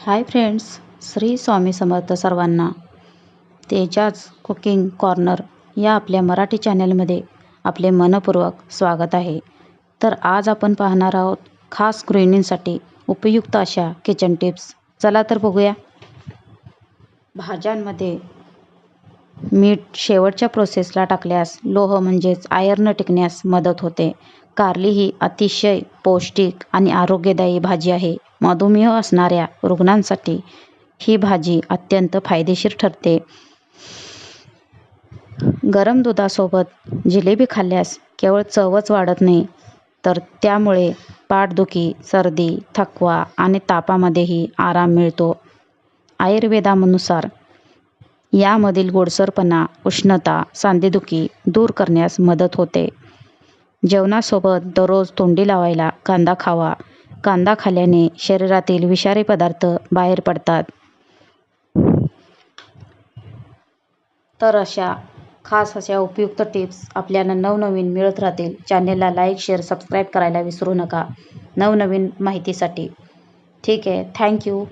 Hi friends Shri Swami Samarth सर्वांना. तेजाज cooking corner या आपल्या मराठी चॅनलमध्ये आपले मनपूर्वक स्वागत आहे. तर आज आपण पाहणार आहोत खास गृहिणींसाठी उपयुक्त अशा किचन टिप्स चला तर बघूया. भाज्यांमध्ये मीठ शेवटच्या प्रोसेसला टाकल्यास लोह म्हणजेच आयर्न टिकण्यास मदत होते. कारली ही अतिशय पौष्टिक आणि आरोग्यदायी भाजी आहे. मधुमेह असणाऱ्या रुग्णांसाठी ही भाजी अत्यंत फायदेशीर ठरते. गरम दुधासोबत जिलेबी खाल्ल्यास केवळ चवच वाढत नाही तर त्यामुळे पाठदुखी सर्दी थकवा आणि तापामध्येही आराम मिळतो. आयुर्वेदानुसार यामधील गोडसरपणा उष्णता सांधेदुखी दूर करण्यास मदत होते. जेवणासोबत दररोज तोंडी लावायला कांदा खावा. कांदा खाल्ल्याने शरीरातील विषारी पदार्थ बाहेर पडतात. तर अशा खास अशा उपयुक्त टिप्स आपल्याला नवनवीन मिळत राहतील. चॅनेलला लाईक शेअर सबस्क्राईब करायला विसरू नका. नवनवीन माहितीसाठी. ठीक आहे. थँक्यू